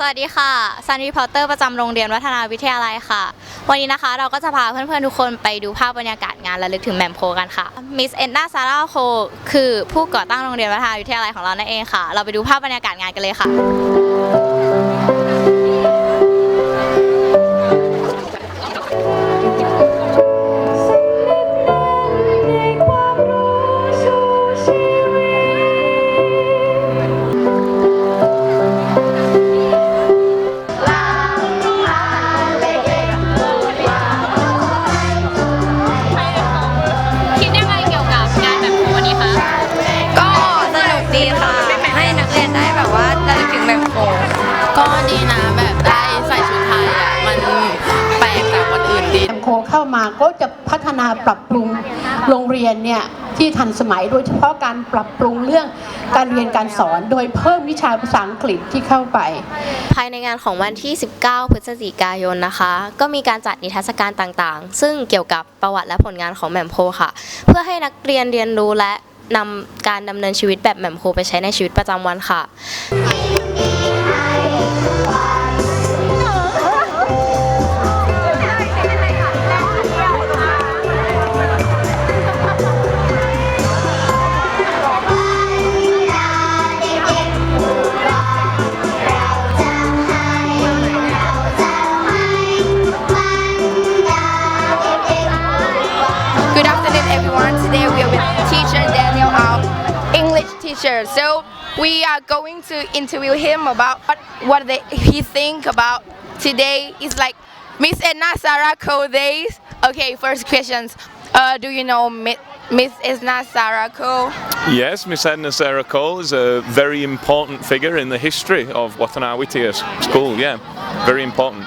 สวัสดีค่ะซันรีพอร์เตอร์ประจำโรงเรียนวัฒนาวิทยาลัยค่ะ วันนี้นะคะเราก็จะพาเพื่อนๆ ทุกคนไปดูภาพบรรยากาศงานระลึกถึงแมมโพกันค่ะ มิสเอ็นนาซาร่าโคคือผู้ก่อตั้งโรงเรียนวัฒนาวิทยาลัยของเรานั่นเองค่ะ เราไปดูภาพบรรยากาศงานกันเลยค่ะ เข้ามาก็จะพัฒนาปรับปรุงโรงเรียนเนี่ยที่ทันสมัยโดยเฉพาะการปรับปรุงเรื่องการเรียนการสอน โดยเพิ่มวิชาภาษาอังกฤษที่เข้าไป ภายในงานของวันที่ 19 พฤศจิกายนนะคะ ก็มีการจัดนิทรรศการต่างๆ ซึ่งเกี่ยวกับประวัติและผลงานของแหม่มโพค่ะ เพื่อให้นักเรียนเรียนรู้และนำการดำเนินชีวิตแบบแหม่มโพไปใช้ในชีวิตประจำวันค่ะ everyone. Today we are with teacher Daniel our English teacher. So we are going to interview him about what, what they, he think about today. It's like Miss Edna Sarah Cole days okay first questions. Uh, do you know Miss Edna Sarah Cole? Yes, Miss Edna Sarah Cole is a very important figure in the history of Watanawitia School. Yeah, very important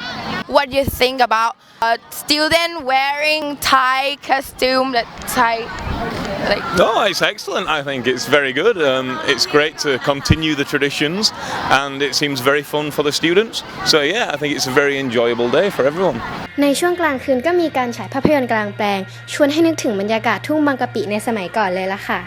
what do you think about a student wearing Thai costume that Thai like No, it's excellent. I think it's very good. Um, it's great to continue the traditions, and it seems very fun for the students. So yeah, I think it's a very enjoyable day for everyone. ในช่วงกลางคืนก็มีการฉายภาพยนตร์กลางแปลง ชวนให้นึกถึงบรรยากาศทุ่งบางกะปิในสมัยก่อนเลยละค่ะ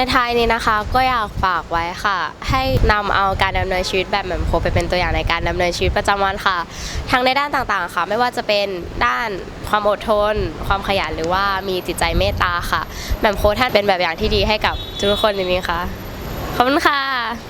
ในท้ายนี้นะคะก็อยากฝากไว้ค่ะ ให้นำเอาการดำเนินชีวิตแบบแหม่มโพไปเป็นตัวอย่างในการดำเนินชีวิตประจำวันค่ะ ทั้งในด้านต่างๆค่ะ ไม่ว่าจะเป็นด้านความอดทน ความขยันหรือว่ามีจิตใจเมตตาค่ะแหม่มโพท่านเป็นแบบอย่างที่ดีให้กับทุกคนจริงๆค่ะขอบคุณค่ะ